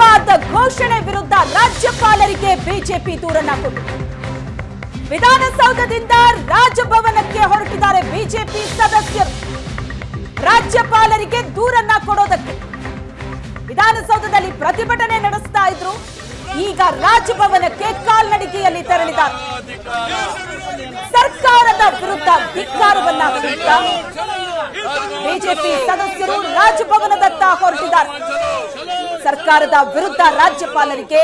ವಿವಾದ ಘೋಷಣೆ ವಿರುದ್ಧ ರಾಜ್ಯಪಾಲರಿಗೆ ಬಿಜೆಪಿ ದೂರನ್ನ ಕೊಟ್ಟಿದೆ ವಿಧಾನಸೌಧದಿಂದ ರಾಜಭವನಕ್ಕೆ ಹೊರಟಿದ್ದಾರೆ ಬಿಜೆಪಿ ಸದಸ್ಯರು. ರಾಜ್ಯಪಾಲರಿಗೆ ದೂರನ್ನ ಕೊಡೋದಕ್ಕೆ ವಿಧಾನಸೌಧದಲ್ಲಿ ಪ್ರತಿಭಟನೆ ನಡೆಸ್ತಾ ಇದ್ರು. ಈಗ ರಾಜಭವನಕ್ಕೆ ಕಾಲ್ನಡಿಗೆಯಲ್ಲಿ ತೆರಳಿದ್ದಾರೆ. ಸರ್ಕಾರದ ವಿರುದ್ಧ ಧಿಕ್ಕಾರವನ್ನ ಬಿಜೆಪಿ ಸದಸ್ಯರು ರಾಜಭವನದತ್ತ ಹೊರಟಿದ್ದಾರೆ. ಸರ್ಕಾರದ ವಿರುದ್ಧ ರಾಜ್ಯಪಾಲರಿಗೆ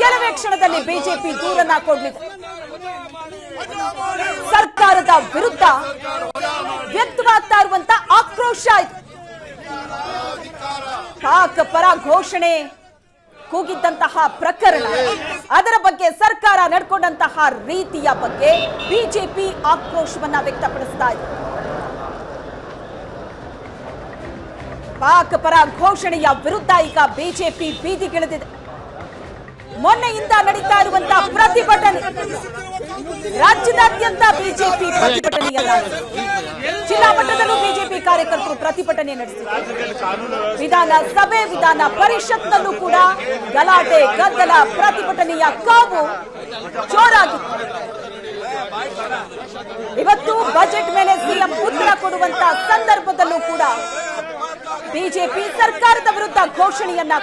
ಕೆಲವೇ ಕ್ಷಣದಲ್ಲಿ ಬಿಜೆಪಿ ದೂರನ್ನ ಕೊಡಲಿದೆ. ಸರ್ಕಾರದ ವಿರುದ್ಧ ವ್ಯಕ್ತವಾಗ್ತಾ ಇರುವಂತ ಆಕ್ರೋಶ ಇದು. ಪಾಕ್ ಪರ ಘೋಷಣೆ ಕೂಗಿದ್ದಂತಹ ಪ್ರಕರಣ, ಅದರ ಬಗ್ಗೆ ಸರ್ಕಾರ ನಡ್ಕೊಂಡಂತಹ ರೀತಿಯ ಬಗ್ಗೆ ಬಿಜೆಪಿ ಆಕ್ರೋಶವನ್ನ ವ್ಯಕ್ತಪಡಿಸ್ತಾ ಇದೆ. ಪಾಕ್ ಪರ ಘೋಷಣೆಯ ವಿರುದ್ಧ ಈಗ ಬಿಜೆಪಿ ಬೀದಿಗಿಳಿದಿದೆ ಮೊನ್ನೆಯಿಂದ ನಡೀತಾ ಇರುವಂತಹ ಪ್ರತಿಭಟನೆ. ರಾಜ್ಯದಾದ್ಯಂತ ಬಿಜೆಪಿ ಪ್ರತಿಭಟನೆಯಲ್ಲ ಜಿಲ್ಲಾ ಮಟ್ಟದಲ್ಲೂ ಬಿಜೆಪಿ ಕಾರ್ಯಕರ್ತರು ಪ್ರತಿಭಟನೆ ನಡೆಸಿದ್ದಾರೆ. ವಿಧಾನ ಸಭೆ, ವಿಧಾನ ಪರಿಷತ್ನಲ್ಲೂ ಕೂಡ ಗಲಾಟೆ, ಗದ್ದಲ, ಪ್ರತಿಭಟನೆಯ ಕಾವು ಜೋರಾಗಿತ್ತು. ಇವತ್ತು ಬಜೆಟ್ ಮೇಲೆ ಸಿಎಂ ಉತ್ತರ ಕೊಡುವಂತಹ ಸಂದರ್ಭದಲ್ಲೂ ಕೂಡ ಬಿಜೆಪಿ ಸರ್ಕಾರದ ವಿರುದ್ಧ ಘೋಷಣೆಯನ್ನ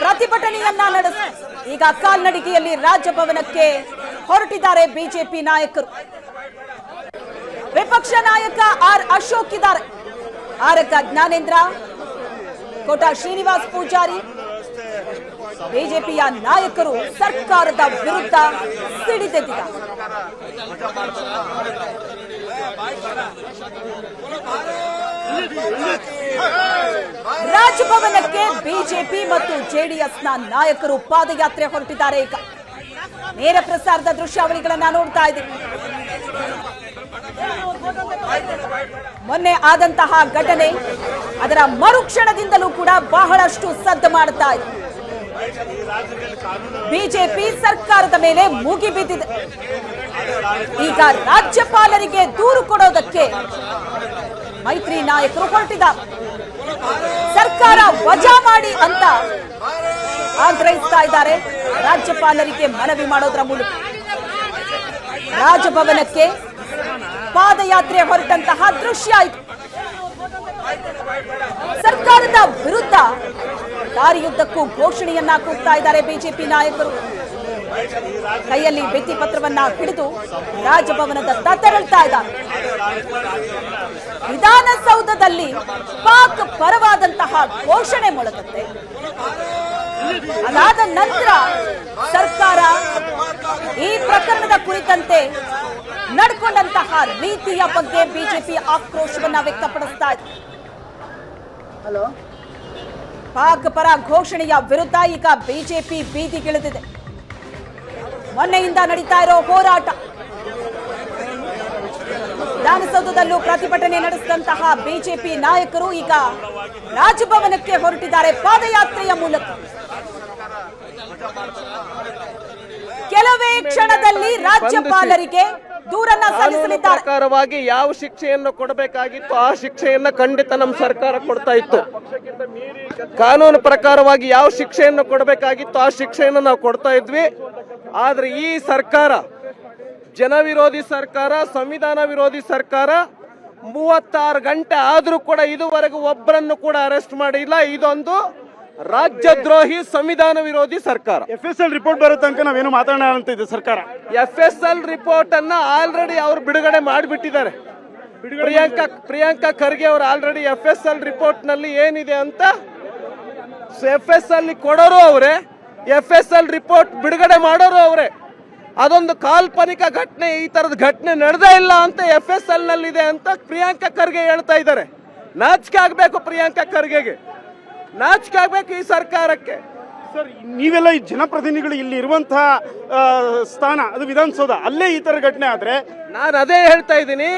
ಪ್ರತಿಭಟನೆಯನ್ನ ನಡೆಸಿ ಈಗ ಕಾಲ್ನಡಿಗೆಯಲ್ಲಿ ರಾಜಭವನಕ್ಕೆ ಹೊರಟಿದ್ದಾರೆ ಬಿಜೆಪಿ ನಾಯಕರು ವಿಪಕ್ಷ ನಾಯಕ ಆರ್ ಅಶೋಕ್ ಇದ್ದಾರೆ ಆರಕ ಜ್ಞಾನೇಂದ್ರ ಕೋಟಾ ಶ್ರೀನಿವಾಸ್ ಪೂಜಾರಿ ಬಿಜೆಪಿಯ ನಾಯಕರು ಸರ್ಕಾರದ ವಿರುದ್ಧ ಸಿಡಿದೆದ್ದಿದ್ದಾರೆ ರಾಜಭವನಕ್ಕೆ ಬಿಜೆಪಿ ಮತ್ತು ಜೆಡಿಎಸ್ನ ನಾಯಕರು ಪಾದಯಾತ್ರೆ ಹೊರಟಿದ್ದಾರೆ ಈಗ. ನೇರ ಪ್ರಸಾರದ ದೃಶ್ಯಾವಳಿಗಳನ್ನ ನೋಡ್ತಾ ಇದ್ದೀವಿ. ಮೊನ್ನೆ ಆದಂತಹ ಘಟನೆ ಅದರ ಮರುಕ್ಷಣದಿಂದಲೂ ಕೂಡ ಬಹಳಷ್ಟು ಸದ್ದು ಮಾಡುತ್ತಾ ಇದೆ. ಬಿಜೆಪಿ ಸರ್ಕಾರದ ಮೇಲೆ ಮುಗಿಬಿದ್ದಿದೆ ಈಗ ರಾಜ್ಯಪಾಲರಿಗೆ ದೂರು ಕೊಡೋದಕ್ಕೆ ಮೈತ್ರಿ ನಾಯಕರು ಹೊರಟಿದ್ದಾರೆ. ಸರ್ಕಾರ ವಜಾ ಮಾಡಿ ಅಂತ ಆಗ್ರಹಿಸ್ತಾ ಇದ್ದಾರೆ. ರಾಜ್ಯಪಾಲರಿಗೆ ಮನವಿ ಮಾಡೋದ್ರ ಮೂಲಕ ರಾಜಭವನಕ್ಕೆ ಪಾದಯಾತ್ರೆ ಹೊರಟಂತಹ ದೃಶ್ಯ ಆಯಿತು ಸರ್ಕಾರದ ವಿರುದ್ಧ ದಾರಿಯುದ್ದಕ್ಕೂ ಘೋಷಣೆಯನ್ನ ಕೂಗ್ತಾ ಇದ್ದಾರೆ ಬಿಜೆಪಿ ನಾಯಕರು. ಕೈಯಲ್ಲಿ ಭಿತ್ತಿ ಪತ್ರವನ್ನ ಹಿಡಿದು ರಾಜಭವನದತ್ತ ತೆರಳ್ತಾ ಇದ್ದಾರೆ. ವಿಧಾನಸೌಧದಲ್ಲಿ ಪಾಕ್ ಪರವಾದಂತಹ ಘೋಷಣೆ ಮೊಳಗುತ್ತೆ. ಅದಾದ ನಂತರ ಸರ್ಕಾರ ಈ ಪ್ರಕರಣದ ಕುರಿತಂತೆ ನಡ್ಕೊಂಡಂತಹ ರೀತಿಯ ಬಗ್ಗೆ ಬಿಜೆಪಿ ಆಕ್ರೋಶವನ್ನ ವ್ಯಕ್ತಪಡಿಸ್ತಾ ಇದೆ. ಹಲೋ? ಪಾಕ್ ಪರ ಘೋಷಣೆಯ ವಿರುದ್ಧ ಈಗ ಬಿಜೆಪಿ ಬೀದಿಗಿಳಿದಿದೆ. ಮೊನ್ನೆಯಿಂದ ನಡೀತಾ ಇರೋ ಹೋರಾಟ ವಿಧಾನಸೌಧದಲ್ಲೂ ಪ್ರತಿಭಟನೆ ನಡೆಸಿದಂತಹ ಬಿಜೆಪಿ ನಾಯಕರು ಈಗ ರಾಜಭವನಕ್ಕೆ ಹೊರಟಿದ್ದಾರೆ ಪಾದಯಾತ್ರೆಯ ಮೂಲಕ. ಕೆಲವೇ ಕ್ಷಣದಲ್ಲಿ ರಾಜ್ಯಪಾಲರಿಗೆ ದೂರನ್ನ ಸಲ್ಲಿಸಲಿದ್ದಾರೆ. ಪ್ರಕಾರವಾಗಿ ಯಾವ ಶಿಕ್ಷೆಯನ್ನು ಕೊಡಬೇಕಾಗಿತ್ತು ಆ ಶಿಕ್ಷೆಯನ್ನ ಖಂಡಿತ ನಮ್ಮ ಸರ್ಕಾರ ಕೊಡ್ತಾ ಇತ್ತು. ಕಾನೂನು ಪ್ರಕಾರವಾಗಿ ಯಾವ ಶಿಕ್ಷೆಯನ್ನು ಕೊಡಬೇಕಾಗಿತ್ತು ಆ ಶಿಕ್ಷೆಯನ್ನು ನಾವು ಕೊಡ್ತಾ ಇದ್ವಿ. ಆದ್ರೆ ಈ ಸರ್ಕಾರ ಜನ ವಿರೋಧಿ ಸರ್ಕಾರ ಸಂವಿಧಾನ ವಿರೋಧಿ ಸರ್ಕಾರ ಮೂವತ್ತಾರು ಗಂಟೆ ಆದರೂ ಕೂಡ ಇದುವರೆಗೂ ಒಬ್ಬರನ್ನು ಕೂಡ ಅರೆಸ್ಟ್ ಮಾಡಿಲ್ಲ. ಇದೊಂದು ರಾಜ್ಯದ್ರೋಹಿ ಸಂವಿಧಾನ ವಿರೋಧಿ ಸರ್ಕಾರ. ಎಫ್ ಎಸ್ ಎಲ್ ರಿಪೋರ್ಟ್ ಬರೋ ತನಕ ನಾವೇನು ಮಾತಾಡೋಣ ಅಂತ ಇದೆ ಸರ್ಕಾರ. ಎಫ್ ಎಸ್ ಎಲ್ ರಿಪೋರ್ಟ್ ಅನ್ನ ಆಲ್ರೆಡಿ ಅವ್ರು ಬಿಡುಗಡೆ ಮಾಡಿಬಿಟ್ಟಿದ್ದಾರೆ. ಪ್ರಿಯಾಂಕಾ ಪ್ರಿಯಾಂಕಾ ಖರ್ಗೆ ಅವರು ಆಲ್ರೆಡಿ ಎಫ್ ಎಸ್ ಎಲ್ ರಿಪೋರ್ಟ್ನಲ್ಲಿ ಏನಿದೆ ಅಂತ ಎಫ್ ಎಸ್ ಎಲ್ ಕೊಡೋರು ಅವರೇ. ಎಫ್ ಎಸ್ ಎಲ್ ರಿಪೋರ್ಟ್ ಬಿಡುಗಡೆ ಮಾಡೋರು ಅವರೇ. ಅದೊಂದು ಕಾಲ್ಪನಿಕ ಘಟನೆ ಈ ತರದ ಘಟನೆ ನಡೆದೇ ಇಲ್ಲ ಅಂತ ಎಫ್ ಎಸ್ ಎಲ್ನಲ್ಲಿ ಇದೆ ಅಂತ ಪ್ರಿಯಾಂಕಾ ಖರ್ಗೆ ಹೇಳ್ತಾ ಇದ್ದಾರೆ. ನಾಚಿಕೆ ಆಗ್ಬೇಕು ಪ್ರಿಯಾಂಕಾ ಖರ್ಗೆಗೆ. ನಾಚಿಕೆ ಆಗ್ಬೇಕು ಈ ಸರ್ಕಾರಕ್ಕೆ. ಸರ್ ನೀವೆಲ್ಲ ಈ ಜನಪ್ರತಿನಿಧಿಗಳು ಇಲ್ಲಿ ಇರುವಂತಹ ಸ್ಥಾನ ಅದು ವಿಧಾನಸೌಧ ಅಲ್ಲೇ ಈ ತರ ಘಟನೆ ಆದ್ರೆ? ನಾನು ಅದೇ ಹೇಳ್ತಾ ಇದ್ದೀನಿ.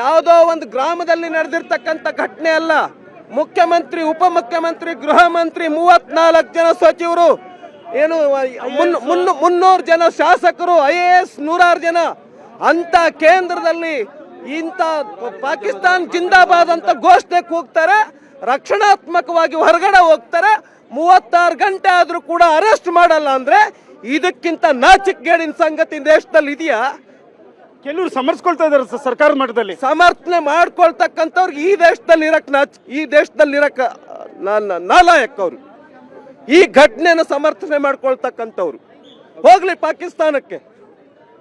ಯಾವುದೋ ಒಂದು ಗ್ರಾಮದಲ್ಲಿ ನಡೆದಿರ್ತಕ್ಕಂಥ ಘಟನೆ ಅಲ್ಲ. ಮುಖ್ಯಮಂತ್ರಿ ಉಪಮುಖ್ಯಮಂತ್ರಿ ಗೃಹ ಮಂತ್ರಿ ಮೂವತ್ನಾಲ್ಕು ಜನ ಸಚಿವರು ಏನು ಮುನ್- ಮುನ್ನೂ- ಮುನ್ನೂರು ಜನ ಶಾಸಕರು ಐ ಎ ಎಸ್ ನೂರಾರು ಜನ. ಅಂತ ಕೇಂದ್ರದಲ್ಲಿ ಇಂಥ ಪಾಕಿಸ್ತಾನ್ ಜಿಂದಾಬಾದ್ ಅಂತ ಘೋಷಣೆ ಕೂಗ್ತಾರೆ ರಕ್ಷಣಾತ್ಮಕವಾಗಿ ಹೊರಗಡೆ ಹೋಗ್ತಾರೆ ಮೂವತ್ತಾರು ಗಂಟೆ ಆದ್ರೂ ಕೂಡ ಅರೆಸ್ಟ್ ಮಾಡಲ್ಲ ಅಂದ್ರೆ ಇದಕ್ಕಿಂತ ನಾಚಿಕ್ಗೇಡಿನ ಸಂಗತಿ ದೇಶದಲ್ಲಿ ಇದೆಯಾ? ಕೆಲವರು ಸಮರ್ಸ್ಕೊಳ್ತಾ ಇದ್ದಾರೆ ಸರ್ ಸರ್ಕಾರದ ಮಟ್ಟದಲ್ಲಿ. ಸಮರ್ಥನೆ ಮಾಡ್ಕೊಳ್ತಕ್ಕಂಥವ್ರಿಗೆ ಈ ದೇಶದಲ್ಲಿ ಇರಕ್ ನಾಚ್ ಈ ದೇಶದಲ್ಲಿ ಇರಕ್ ನಾಲಾಯಕ್ ಅವರು. ಈ ಘಟನೆಯನ್ನು ಸಮರ್ಥನೆ ಮಾಡ್ಕೊಳ್ತಕ್ಕಂಥವ್ರು. ಹೋಗ್ಲಿ ಪಾಕಿಸ್ತಾನಕ್ಕೆ.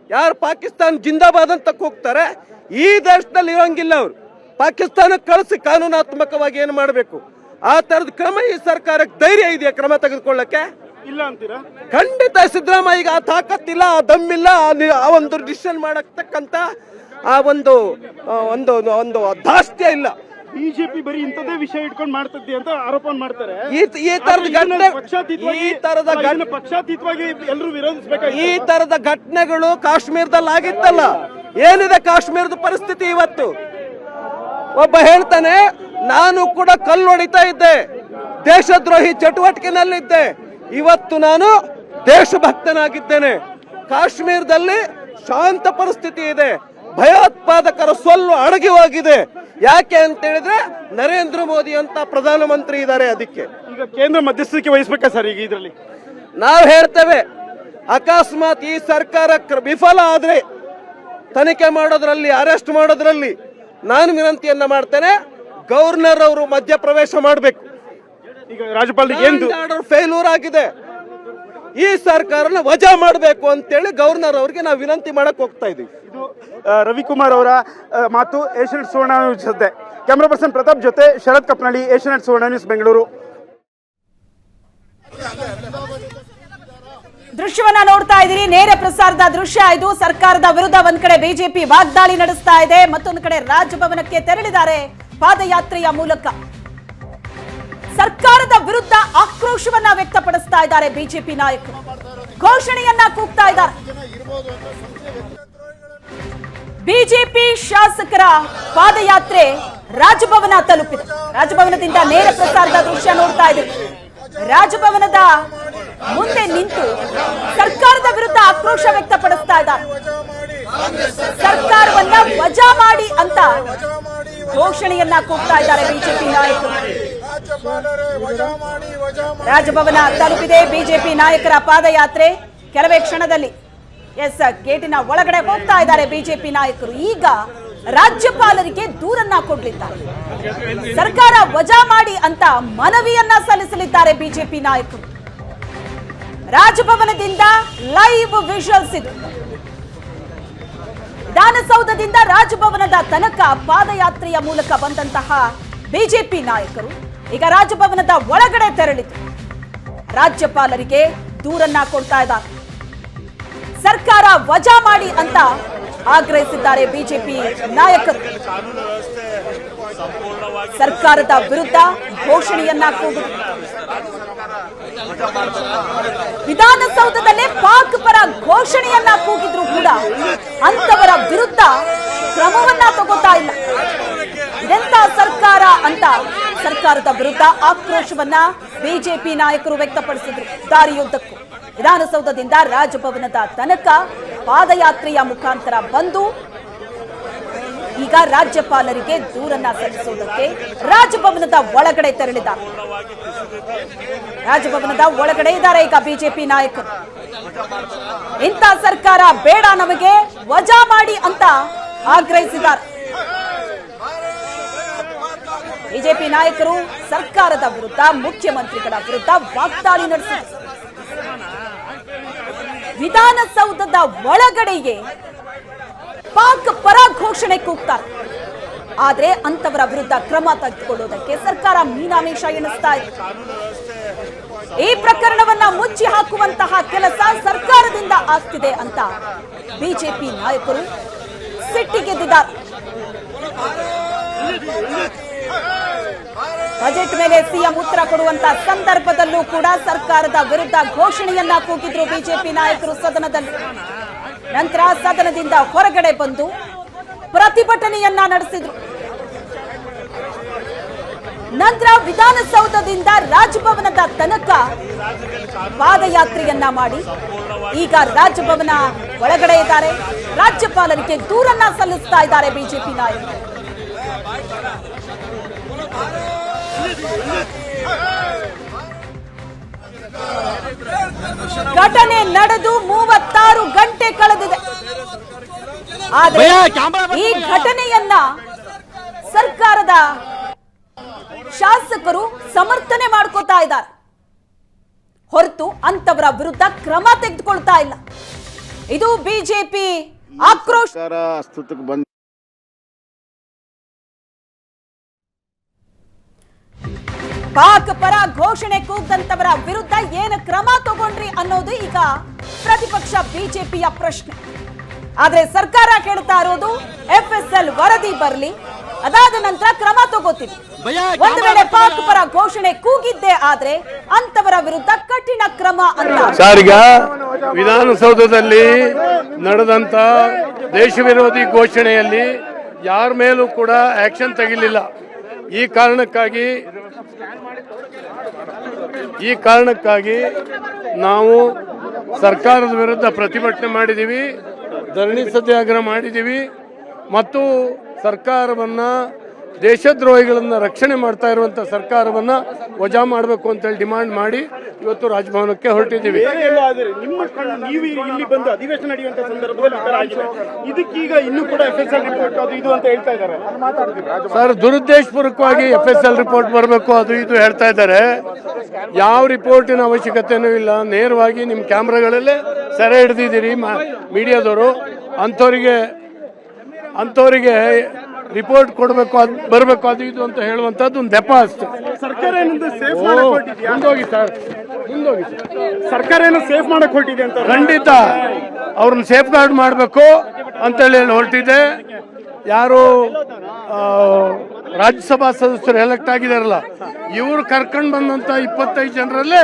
ಯಾರು ಪಾಕಿಸ್ತಾನ ಜಿಂದಾಬಾದ್ ಅಂತ ಹೋಗ್ತಾರೆ ಈ ದೇಶದಲ್ಲಿ ಇರೋಂಗಿಲ್ಲ ಅವರು. ಪಾಕಿಸ್ತಾನಕ್ಕೆ ಕಳಿಸಿ ಕಾನೂನಾತ್ಮಕವಾಗಿ ಏನು ಮಾಡಬೇಕು? ಆ ತರದ ಕ್ರಮ ಈ ಸರ್ಕಾರಕ್ಕೆ ಧೈರ್ಯ ಇದೆಯಾ ಕ್ರಮ ತೆಗೆದುಕೊಳ್ಳಕ್ಕೆ? ಇಲ್ಲ ಅಂತೀರಾ? ಖಂಡಿತ ಸಿದ್ದರಾಮಯ್ಯಗೆ ಆ ತಾಕತ್ತಿಲ್ಲ ಆ ದಮ್ಮಿಲ್ಲ ಆ ಒಂದು ಡಿಸಿಷನ್ ಮಾಡತಕ್ಕಂತ ಆ ಒಂದು ಒಂದು ಒಂದು ಧಾಸ್ತ್ಯ ಇಲ್ಲ. ಬಿಜೆಪಿ ಬರೀ ಇಂಥದ್ದೇ ವಿಷಯ ಇಟ್ಕೊಂಡು ಮಾಡ್ತದ್ದಿ ಅಂತ ಆರೋಪ ಮಾಡ್ತಾರೆ. ಈ ತರದ ಘಟನೆ ಪಕ್ಷಾತೀತವಾಗಿ- ಈ ತರದ ಪಕ್ಷಾತೀತವಾಗಿ ಎಲ್ಲರೂ ವಿರೋಧಿಸಬೇಕು ಈ ತರದ ಘಟನೆಗಳು ಕಾಶ್ಮೀರದಲ್ಲಿ ಆಗಿತ್ತಲ್ಲ. ಏನಿದೆ ಕಾಶ್ಮೀರದ ಪರಿಸ್ಥಿತಿ ಇವತ್ತು? ಒಬ್ಬ ಹೇಳ್ತಾನೆ ನಾನು ಕೂಡ ಕಲ್ಲು ಹೊಡಿತಾ ಇದ್ದೆ. ದೇಶದ್ರೋಹಿ ಚಟುವಟಿಕೆನಲ್ಲಿದ್ದೆ. ಇವತ್ತು ನಾನು ದೇಶಭಕ್ತನಾಗಿದ್ದೇನೆ. ಕಾಶ್ಮೀರದಲ್ಲಿ ಶಾಂತ ಪರಿಸ್ಥಿತಿ ಇದೆ. ಭಯೋತ್ಪಾದಕರ ಸೊಲ್ಲು ಅಡಗಿ ಹೋಗಿದೆ. ಯಾಕೆ ಅಂತ ಹೇಳಿದ್ರೆ ನರೇಂದ್ರ ಮೋದಿ ಅಂತ ಪ್ರಧಾನಮಂತ್ರಿ ಇದ್ದಾರೆ ಅದಕ್ಕೆ. ಈಗ ಕೇಂದ್ರ ಮಧ್ಯಸ್ಥಿಕೆ ವಹಿಸ್ಬೇಕಾ ಸರ್ ಈಗ ಇದರಲ್ಲಿ? ನಾವು ಹೇಳ್ತೇವೆ ಅಕಸ್ಮಾತ್ ಈ ಸರ್ಕಾರ ವಿಫಲ ಆದ್ರೆ ತನಿಖೆ ಮಾಡೋದ್ರಲ್ಲಿ ಅರೆಸ್ಟ್ ಮಾಡೋದ್ರಲ್ಲಿ ನಾನು ವಿನಂತಿಯನ್ನ ಮಾಡ್ತೇನೆ ಗವರ್ನರ್ ಅವರು ಮಧ್ಯಪ್ರವೇಶ ಮಾಡಬೇಕು. ಈಗ ರಾಜ್ಯಪಾಲ ಆರ್ಡರ್ ಫೇಲ್ಯೂರ್ ಆಗಿದೆ. ಈ ಸರ್ಕಾರನ ವಜಾ ಮಾಡಬೇಕು ಅಂತೇಳಿ ಗವರ್ನರ್ ಅವರಿಗೆ ನಾವು ವಿನಂತಿ ಮಾಡಕ್ ಹೋಗ್ತಾ ಇದೀವಿ. ಇದು ರವಿಕುಮಾರ್ ಅವರ ಮಾತು ಏಷ್ಯನೆಟ್ ಸುವರ್ಣ ನ್ಯೂಸ್ ಜೊತೆ. ಕ್ಯಾಮ್ರಾ ಪರ್ಸನ್ ಪ್ರತಾಪ್ ಜೊತೆ ಶರತ್ ಕಪ್ನಳ್ಳಿ ಏಷ್ಯನೆಟ್ ಸುವರ್ಣ ನ್ಯೂಸ್ ಬೆಂಗಳೂರು. ದೃಶ್ಯವನ್ನ ನೋಡ್ತಾ ಇದ್ದೀರಿ. ನೇರ ಪ್ರಸಾರದ ದೃಶ್ಯ ಇದು. ಸರ್ಕಾರದ ವಿರುದ್ಧ ಒಂದ್ ಕಡೆ ಬಿಜೆಪಿ ವಾಗ್ದಾಳಿ ನಡೆಸ್ತಾ ಇದೆ. ಮತ್ತೊಂದು ಕಡೆ ರಾಜಭವನಕ್ಕೆ ತೆರಳಿದ್ದಾರೆ ಪಾದಯಾತ್ರೆಯ ಮೂಲಕ. ಸರ್ಕಾರದ ವಿರುದ್ಧ ಆಕ್ರೋಶವನ್ನ ವ್ಯಕ್ತಪಡಿಸ್ತಾ ಇದ್ದಾರೆ ಬಿಜೆಪಿ ನಾಯಕರು. ಘೋಷಣೆಯನ್ನ ಕೂಗ್ತಾ ಇದ್ದಾರೆ. ಬಿಜೆಪಿ ಶಾಸಕರ ಪಾದಯಾತ್ರೆ ರಾಜಭವನ ತಲುಪಿದೆ. ರಾಜಭವನದಿಂದ ನೇರ ಪ್ರಸಾರದ ದೃಶ್ಯ ನೋಡ್ತಾ ಇದ್ದೀವಿ. ರಾಜಭವನದ ಮುಂದೆ ನಿಂತು ಸರ್ಕಾರದ ವಿರುದ್ಧ ಆಕ್ರೋಶ ವ್ಯಕ್ತಪಡಿಸ್ತಾ ಇದ್ದಾರೆ. ಸರ್ಕಾರವನ್ನ ವಜಾ ಮಾಡಿ ಅಂತ ಘೋಷಣೆಯನ್ನ ಕೂಗ್ತಾ ಇದ್ದಾರೆ ಬಿಜೆಪಿ ನಾಯಕರು. ರಾಜಭವನ ತಲುಪಿದೆ ಬಿಜೆಪಿ ನಾಯಕರ ಪಾದಯಾತ್ರೆ ಕೆಲವೇ ಕ್ಷಣದಲ್ಲಿ. ಎಸ್, ಗೇಟಿನ ಒಳಗಡೆ ಹೋಗ್ತಾ ಇದ್ದಾರೆ ಬಿಜೆಪಿ ನಾಯಕರು. ಈಗ ರಾಜ್ಯಪಾಲರಿಗೆ ದೂರನ್ನ ಕೊಡ್ಲಿದ್ದಾರೆ. ಸರ್ಕಾರ ವಜಾ ಮಾಡಿ ಅಂತ ಮನವಿಯನ್ನ ಸಲ್ಲಿಸಲಿದ್ದಾರೆ ಬಿಜೆಪಿ ನಾಯಕರು. ರಾಜಭವನದಿಂದ ಲೈವ್ ವಿಷಲ್ಸ್ ಇದು. ವಿಧಾನಸೌಧದಿಂದ ರಾಜಭವನದ ತನಕ ಪಾದಯಾತ್ರೆಯ ಮೂಲಕ ಬಂದಂತಹ ಬಿಜೆಪಿ ನಾಯಕರು. ಈಗ ರಾಜಭವನದ ಒಳಗಡೆ ತೆರಳಿತು. ರಾಜ್ಯಪಾಲರಿಗೆ ದೂರನ್ನ ಕೊಡ್ತಾ ಇದ್ದಾರೆ. ಸರ್ಕಾರ ವಜಾ ಮಾಡಿ ಅಂತ ಆಗ್ರಹಿಸಿದ್ದಾರೆ ಬಿಜೆಪಿ ನಾಯಕರು. ಸರ್ಕಾರದ ವಿರುದ್ಧ ಘೋಷಣೆಯನ್ನ ಕೂಗಿದರು ವಿಧಾನಸೌಧದಲ್ಲೇ ಪಾಕ್ ಪರ ಘೋಷಣೆಯನ್ನ ಕೂಗಿದ್ರು ಕೂಡ ಅಂತವರ ವಿರುದ್ಧ ಕ್ರಮವನ್ನ ತಗೋತಾ ಇಲ್ಲ. ಇದೆಂತ ಸರ್ಕಾರ ಅಂತ ಸರ್ಕಾರದ ವಿರುದ್ಧ ಆಕ್ರೋಶವನ್ನ ಬಿಜೆಪಿ ನಾಯಕರು ವ್ಯಕ್ತಪಡಿಸಿದ್ರು. ದಾರಿಯುದ್ದಕ್ಕೂ. ವಿಧಾನಸೌಧದಿಂದ ರಾಜಭವನದ ತನಕ ಪಾದಯಾತ್ರೆಯ ಮುಖಾಂತರ ಬಂದು ಈಗ ರಾಜ್ಯಪಾಲರಿಗೆ ದೂರನ್ನ ಸಲ್ಲಿಸುವುದಕ್ಕೆ ರಾಜಭವನದ ಒಳಗಡೆ ತೆರಳಿದ ರಾಜಭವನದ ಒಳಗಡೆ ಇದ್ದಾರೆ ಈಗ ಬಿಜೆಪಿ ನಾಯಕರು. ಇಂಥ ಸರ್ಕಾರ ಬೇಡ ನಮಗೆ, ವಜಾ ಮಾಡಿ ಅಂತ ಆಗ್ರಹಿಸಿದ್ದಾರೆ. ಬಿಜೆಪಿ ನಾಯಕರು ಸರ್ಕಾರದ ವಿರುದ್ಧ, ಮುಖ್ಯಮಂತ್ರಿಗಳ ವಿರುದ್ಧ ವಾಗ್ದಾಳಿ ನಡೆಸಿದರು. ವಿಧಾನಸೌಧದ ಒಳಗಡೆಗೆ ಪಾಕ್ ಪರ ಘೋಷಣೆ ಕೂಗ್ತಾರೆ. ಆದ್ರೆ ಅಂತವರ ವಿರುದ್ಧ ಕ್ರಮ ತೆಗೆದುಕೊಳ್ಳುವುದಕ್ಕೆ ಸರ್ಕಾರ ಮೀನಾಮೇಷ ಎಣಿಸ್ತಾ ಇದೆ. ಈ ಪ್ರಕರಣವನ್ನ ಮುಚ್ಚಿ ಹಾಕುವಂತಹ ಕೆಲಸ ಸರ್ಕಾರದಿಂದ ಆಗ್ತಿದೆ ಅಂತ ಬಿಜೆಪಿ ನಾಯಕರು ಸಿಟ್ಟಿಗೆದ್ದಿದ್ದಾರೆ. ಬಜೆಟ್ ಮೇಲೆ ಸಿಎಂ ಉತ್ತರ ಕೊಡುವಂತ ಸಂದರ್ಭದಲ್ಲೂ ಕೂಡ ಸರ್ಕಾರದ ವಿರುದ್ಧ ಘೋಷಣೆಯನ್ನ ಕೂಗಿದ್ರು ಬಿಜೆಪಿ ನಾಯಕರು ಸದನದಲ್ಲಿ. ನಂತರ ಸದನದಿಂದ ಹೊರಗಡೆ ಬಂದು ಪ್ರತಿಭಟನೆಯನ್ನ ನಡೆಸಿದ್ರು. ನಂತರ ವಿಧಾನಸೌಧದಿಂದ ರಾಜಭವನದ ತನಕ ಪಾದಯಾತ್ರೆಯನ್ನ ಮಾಡಿ ಈಗ ರಾಜಭವನ ಒಳಗಡೆ ಇದ್ದಾರೆ. ರಾಜ್ಯಪಾಲರಿಗೆ ದೂರನ್ನ ಸಲ್ಲಿಸ್ತಾ ಇದ್ದಾರೆ ಬಿಜೆಪಿ ನಾಯಕರು. ಘಟನೆ ನಡೆದು ಮೂವತ್ತಾರು ಗಂಟೆ ಕಳೆದಿದೆ. ಆದ್ರೆ ಈ ಘಟನೆಯನ್ನ ಸರ್ಕಾರದ ಶಾಸಕರು ಸಮರ್ಥನೆ ಮಾಡ್ಕೋತಾ ಇದ್ದಾರೆ. ಹೊರತು ಅಂತವರ ವಿರುದ್ಧ ಕ್ರಮ ತೆಗೆದುಕೊಳ್ತಾ ಇಲ್ಲ. ಇದು ಬಿಜೆಪಿ ಆಕ್ರೋಶ. ಅಸ್ತಿತ್ವಕ್ಕೆ ಬಂದ ಪಾಕ್ ಪರ ಘೋಷಣೆ ಕೂಗ್ದಂತವರ ವಿರುದ್ಧ ಏನು ಕ್ರಮ ತಗೊಂಡ್ರಿ ಅನ್ನೋದು ಈಗ ಪ್ರತಿಪಕ್ಷ ಬಿಜೆಪಿಯ ಪ್ರಶ್ನೆ. ಆದ್ರೆ ಸರ್ಕಾರ ಕೇಳ್ತಾ ಇರೋದು ಎಫ್ ಎಸ್ ಎಲ್ ವರದಿ ಬರಲಿ ಅದಾದ ನಂತರ ಕ್ರಮ ತಗೋತೀವಿ. ಒಂದು ವೇಳೆ ಪಾಕ್ ಪರ ಘೋಷಣೆ ಕೂಗಿದ್ದೆ ಆದ್ರೆ ಅಂತವರ ವಿರುದ್ಧ ಕಠಿಣ ಕ್ರಮ ಅಂತ. ಸರ್ ಈಗ ವಿಧಾನಸೌಧದಲ್ಲಿ ನಡೆದಂತ ದೇಶ ವಿರೋಧಿ ಘೋಷಣೆಯಲ್ಲಿ ಯಾರ ಮೇಲೂ ಕೂಡ ಆಕ್ಷನ್ ತೆಗಿಲಿಲ್ಲ. ಈ ಕಾರಣಕ್ಕಾಗಿ ಈ ಕಾರಣಕ್ಕಾಗಿ ನಾವು ಸರ್ಕಾರದ ವಿರುದ್ಧ ಪ್ರತಿಭಟನೆ ಮಾಡಿದ್ದೀವಿ ಧರಣಿ ಸತ್ಯಾಗ್ರಹ ಮಾಡಿದ್ದೀವಿ ಮತ್ತು ಸರ್ಕಾರವನ್ನ ದೇಶದ್ರೋಹಿಗಳನ್ನ ರಕ್ಷಣೆ ಮಾಡ್ತಾ ಇರುವಂಥ ಸರ್ಕಾರವನ್ನ ವಜಾ ಮಾಡಬೇಕು ಅಂತೇಳಿ ಡಿಮಾಂಡ್ ಮಾಡಿ ಇವತ್ತು ರಾಜಭವನಕ್ಕೆ ಹೊರಟಿದ್ದೀವಿ. ಸರ್ ದುರುದ್ದೇಶಪೂರ್ವಕವಾಗಿ ಎಫ್ ಎಸ್ ಎಲ್ ರಿಪೋರ್ಟ್ ಬರಬೇಕು ಅದು ಇದು ಹೇಳ್ತಾ ಇದ್ದಾರೆ. ಯಾವ ರಿಪೋರ್ಟಿನ ಅವಶ್ಯಕತೆನೂ ಇಲ್ಲ. ನೇರವಾಗಿ ನಿಮ್ಮ ಕ್ಯಾಮ್ರಾಗಳಲ್ಲೇ ಸೆರೆ ಹಿಡಿದಿದ್ದೀರಿ ಮೀಡಿಯಾದವರು. ಅಂಥವರಿಗೆ ಅಂಥವರಿಗೆ ರಿಪೋರ್ಟ್ ಕೊಡಬೇಕು ಅದು ಬರಬೇಕು ಅದು ಇದು ಅಂತ ಹೇಳುವಂಥದ್ದು ಒಂದು ನೆಪ ಅಷ್ಟೇ. ಸರ್ಕಾರ ಏನಂದ್ರೆ ಸೇಫ್ ಮಾಡಕ್ ಹೊರಟಿದ್ಯಾ? ಮುಂದೋಗಿ ಸರ್ ಮುಂದೋಗಿ ಸರ್. ಸರ್ಕಾರ ಏನೋ ಸೇಫ್ ಮಾಡಕ್ ಹೊರಟಿದೆ ಅಂತ ಖಂಡಿತ. ಅವ್ರನ್ನ ಸೇಫ್ ಗಾರ್ಡ್ ಮಾಡಬೇಕು ಅಂತೇಳಿ ಹೇಳಿ ಹೊರಟಿದೆ. ಯಾರು ಆ, ರಾಜ್ಯಸಭಾ ಸದಸ್ಯರು ಎಲೆಕ್ಟ್ ಆಗಿದಾರಲ್ಲ ಇವರು ಕರ್ಕೊಂಡು ಬಂದಂತ ಇಪ್ಪತ್ತೈದು ಜನರಲ್ಲೇ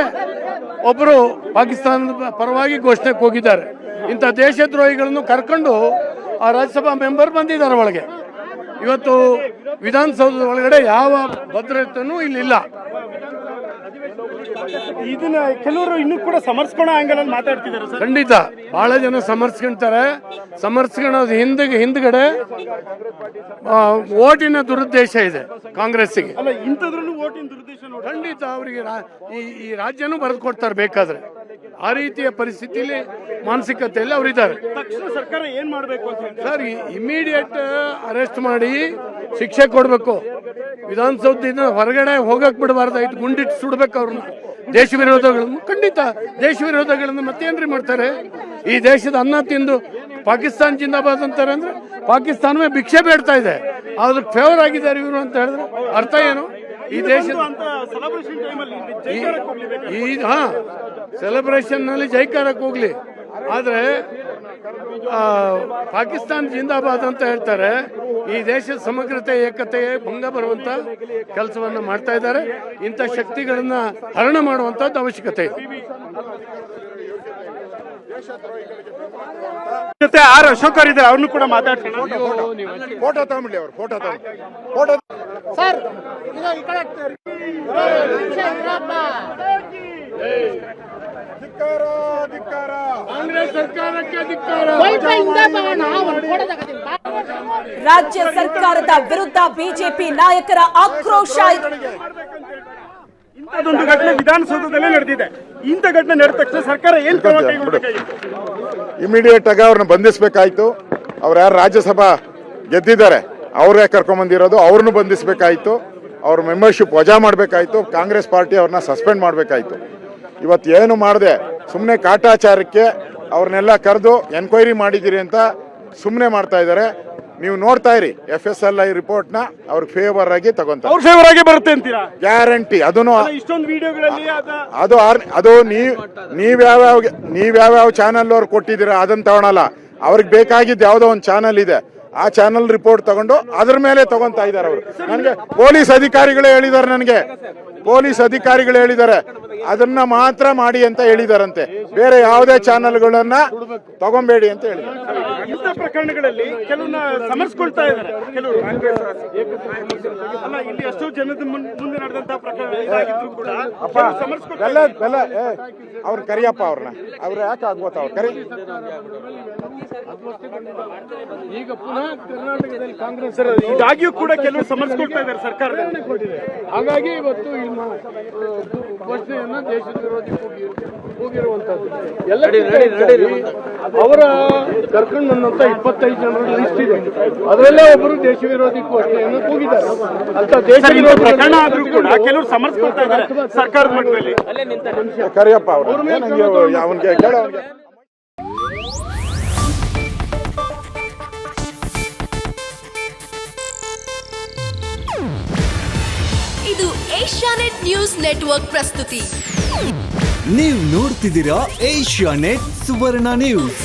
ಒಬ್ಬರು ಪಾಕಿಸ್ತಾನದ ಪರವಾಗಿ ಘೋಷಣೆಗೆ ಹೋಗಿದ್ದಾರೆ. ಇಂಥ ದೇಶದ್ರೋಹಿಗಳನ್ನು ಕರ್ಕೊಂಡು ಆ ರಾಜ್ಯಸಭಾ ಮೆಂಬರ್ ಬಂದಿದ್ದಾರೆ ಒಳಗೆ. ಇವತ್ತು ವಿಧಾನಸೌಧದ ಒಳಗಡೆ ಯಾವ ಭದ್ರತೆನೂ ಇಲ್ಲಿಲ್ಲ ಇದನ್ನ ಕೆಲವರು ಇನ್ನೂ ಕೂಡ ಸಮರ್ಸ್ಕೊಳ ಆಂಗಲ್ ಅಲ್ಲಿ ಮಾತಾಡ್ತಿದ್ದಾರೆ ಸರ್. ಖಂಡಿತ. ಬಹಳ ಜನ ಸಮರ್ಸ್ಕೊಂತಾರೆ. ಸಮರ್ಸ್ಕೊಳ್ಳೋದು ಹಿಂದೆ ಹಿಂದ್ಗಡೆ ಓಟಿನ ದುರುದ್ದೇಶ ಇದೆ ಕಾಂಗ್ರೆಸ್ಸಿಗೆ. ಅಲ್ಲ ಇಂಥದ್ರಲ್ಲೂ ಓಟಿನ ದುರುದ್ದೇಶ ನೋಡಿ ಖಂಡಿತ ಅವರಿಗೆ ಈ ಈ ರಾಜ್ಯನೂ ಬರೆದು ಕೊಡ್ತಾರೆ ಬೇಕಾದ್ರೆ. ಆ ರೀತಿಯ ಪರಿಸ್ಥಿತಿಯಲ್ಲಿ ಮಾನಸಿಕತೆಯಲ್ಲಿ ಅವರಿದ್ದಾರೆ. ಸರ್ಕಾರ ಏನ್ ಮಾಡಬೇಕು ಸರ್ ಇಮಿಡಿಯೇಟ್ ಅರೆಸ್ಟ್ ಮಾಡಿ ಶಿಕ್ಷೆ ಕೊಡಬೇಕು. ವಿಧಾನಸೌಧದಿಂದ ಹೊರಗಡೆ ಹೋಗಕ್ ಬಿಡಬಾರ್ದಾಯ್ತು ಗುಂಡಿಟ್ಟು ಸುಡ್ಬೇಕು ಅವ್ರನ್ನ. ದೇಶ ವಿರೋಧಗಳನ್ನು ಖಂಡಿತ ದೇಶ ವಿರೋಧಗಳನ್ನು ಮತ್ತೇನ್ರಿ ಮಾಡ್ತಾರೆ? ಈ ದೇಶದ ಅನ್ನ ತಿಂದು ಪಾಕಿಸ್ತಾನ ಜಿಂದಾಬಾದ್ ಅಂತಾರೆ ಅಂದ್ರೆ ಪಾಕಿಸ್ತಾನವೇ ಭಿಕ್ಷೆ ಬೇಡ್ತಾ ಇದೆ. ಅದ್ರ ಫೇವರ್ ಆಗಿದ್ದಾರೆ ಇವರು ಅಂತ ಹೇಳಿದ್ರೆ ಅರ್ಥ ಏನು? ಈ ದೇಶದ ಈ ಹಾ. ಸೆಲೆಬ್ರೇಷನ್ನಲ್ಲಿ ಜೈಕಾರಕ್ಕೆ ಹೋಗ್ಲಿ. ಆದ್ರೆ ಆ, ಪಾಕಿಸ್ತಾನ ಜಿಂದಾಬಾದ್ ಅಂತ ಹೇಳ್ತಾರೆ. ಈ ದೇಶದ ಸಮಗ್ರತೆ ಏಕತೆ ಭಂಗ ಬರುವಂತ ಕೆಲಸವನ್ನು ಮಾಡ್ತಾ ಇದ್ದಾರೆ. ಇಂಥ ಶಕ್ತಿಗಳನ್ನ ಹರಣ ಮಾಡುವಂತದ್ದು ಅವಶ್ಯಕತೆ ಇದೆ. ಜೊತೆ ಆರ್ ಅಶೋಕ್ ಅವ್ರು ಇದ್ದಾರೆ ಅವ್ರನ್ನು ಕೂಡ ಮಾತಾಡ್ತೀನಿ. ಫೋಟೋ ತಗೊಂಡ್ಬಿಡಿ ಅವ್ರು ಫೋಟೋ ತಗೊಂಡು ಫೋಟೋ ಕಾಂಗ್ರೆಸ್ ಸರ್ಕಾರಕ್ಕೆ ಧಿಕ್ಕಾರ. ರಾಜ್ಯ ಸರ್ಕಾರದ ವಿರುದ್ಧ ಬಿಜೆಪಿ ನಾಯಕರ ಆಕ್ರೋಶ. ಇಂಥದೊಂದು ಇಂಥದ್ದೊಂದು ಘಟನೆ ವಿಧಾನಸೌಧದಲ್ಲೇ ನಡೆದಿದೆ. ಇಂಥ ಘಟನೆ ನಡೆದ ತಕ್ಷಣ ಸರ್ಕಾರ ಏನ್ ಕ್ರಮ ಇಮಿಡಿಯೇಟ್ ಆಗಿ ಅವ್ರನ್ನ ಬಂಧಿಸಬೇಕಾಯ್ತು. ಅವ್ರ ಯಾರು ರಾಜ್ಯಸಭಾ ಗೆದ್ದಿದ್ದಾರೆ ಅವರೇ ಕರ್ಕೊಂಬಂದಿರೋದು ಅವ್ರನ್ನೂ ಬಂಧಿಸಬೇಕಾಯ್ತು. ಅವ್ರ ಮೆಂಬರ್ಶಿಪ್ ವಜಾ ಮಾಡಬೇಕಾಯ್ತು. ಕಾಂಗ್ರೆಸ್ ಪಾರ್ಟಿ ಅವ್ರನ್ನ ಸಸ್ಪೆಂಡ್ ಮಾಡಬೇಕಾಯ್ತು. ಇವತ್ತು ಏನು ಮಾಡಿದೆ ಸುಮ್ಮನೆ ಕಾಟಾಚಾರಕ್ಕೆ ಅವ್ರನ್ನೆಲ್ಲ ಕರೆದು ಎನ್ಕ್ವೈರಿ ಮಾಡಿದ್ದೀರಿ ಅಂತ ಸುಮ್ಮನೆ ಮಾಡ್ತಾ ಇದ್ದಾರೆ. ನೀವು ನೋಡ್ತಾ ಇರಿ ಎಫ್ ಎಸ್ ಎಲ್ ಐ ರಿಪೋರ್ಟ್ನ ಅವ್ರಿಗೆ ಫೇವರ್ ಆಗಿ ತಗೊಂತಾರೆ. ಅವ್ರ ಫೇವರ್ ಆಗಿ ಬರುತ್ತೆ ಅಂತೀರಾ? ಗ್ಯಾರಂಟಿ ಅದನ್ನು ಇಷ್ಟೊಂದು ವಿಡಿಯೋಗಳಲ್ಲಿ ನೀವ್ ಅದು ಯಾವ್ಯಾವ ಅದು ನೀವ್ ನೀವ್ಯಾವ್ಯಾವ ನೀವ್ಯಾವ್ಯಾವ ಚಾನಲ್ ಅವ್ರು ಕೊಟ್ಟಿದ್ದೀರಾ ಅದನ್ನ ತಗೊಳಲ್ಲ. ಅವ್ರಿಗೆ ಬೇಕಾಗಿದ್ದು ಯಾವುದೋ ಒಂದು ಚಾನಲ್ ಇದೆ. ಆ ಚಾನಲ್ ರಿಪೋರ್ಟ್ ತಗೊಂಡು ಅದ್ರ ಮೇಲೆ ತಗೊಂತಾ ಇದ್ದಾರೆ ಅವರು. ನನಗೆ ಪೊಲೀಸ್ ಅಧಿಕಾರಿಗಳೇ ಹೇಳಿದ್ದಾರೆ ನನಗೆ. ಪೊಲೀಸ್ ಅಧಿಕಾರಿಗಳು ಹೇಳಿದ್ದಾರೆ. ಅದನ್ನ ಮಾತ್ರ ಮಾಡಿ ಅಂತ ಹೇಳಿದಾರಂತೆ. ಬೇರೆ ಯಾವುದೇ ಚಾನೆಲ್ಗಳನ್ನ ತಗೊಂಬೇಡಿ ಅಂತ ಹೇಳಿದ್ದಾರೆ ಇಂಥ ಪ್ರಕರಣಗಳಲ್ಲಿ ಕೆಲವನ್ನ ಸಮರ್ಸ್ಕೊಳ್ತಾ ಇದ್ದಾರೆ. ಕೆಲವರು ಕಾಂಗ್ರೆಸ್ ಅಲ್ಲ ಇಲ್ಲಿ ಎಷ್ಟೋ ಜನದ ಮುಂದೆ ನಡೆದಂತಹ ಪ್ರಕರಣ ಇದಾಗಿದ್ರು ಕೂಡ ಅವ್ರ ಕರಿಯಪ್ಪ ಅವ್ರನ್ನ. ಅವ್ರು ಯಾಕೆ ಆಗ್ಬೋತ ಅವ್ರು ಕರಿ? ಈಗ ಪುನಃ ಕರ್ನಾಟಕದಲ್ಲಿ ಕಾಂಗ್ರೆಸ್ ಸರ್ ಇದಾಗಿಯೂ ಕೂಡ ಕೆಲವರು ಸಮರ್ಸ್ಕೊಳ್ತಾ ಇದ್ದಾರೆ ಸರ್ಕಾರ ಹಾಗಾಗಿ ಇವತ್ತು ಘೋಷಣೆಯನ್ನ ದೇಶದ ವಿರೋಧಿ ಕೂಗಿರುವಂತದ್ದು. ಎಲ್ಲ ಅವರ ಕರ್ಕೊಂಡು ಬಂದಂತ ಇಪ್ಪತ್ತೈದು ಜನರ ಲಿಸ್ಟ್ ಇದೆ. ಅದರಲ್ಲೇ ಒಬ್ಬರು ದೇಶ ವಿರೋಧಿ ಘೋಷಣೆಯನ್ನು ಕೂಗಿದ್ದಾರೆ. ಅಂತ ದೇಶ ವಿರೋಧಿ ಪ್ರಕರಣ ಆದ್ರೂ ಕೂಡ ಕೆಲವರು ಸಮರ್ಸ್ಕೊಳ್ತಾ ಇದ್ದಾರೆ ಸರ್ಕಾರದ ಮಟ್ಟದಲ್ಲಿ. ಕರಿಯಪ್ಪ ಅವ್ರು ನನಗೆ ಅವನಿಗೆ ಕೇಳ ಅವನಿಗೆ ಇದು ಏಷ್ಯಾನೆಟ್ ನ್ಯೂಸ್ ನೆಟ್ವರ್ಕ್ ಪ್ರಸ್ತುತಿ. ನೀವು ನೋಡ್ತಿದ್ದೀರಾ ಏಷ್ಯಾ ನೆಟ್ ಸುವರ್ಣ ನ್ಯೂಸ್.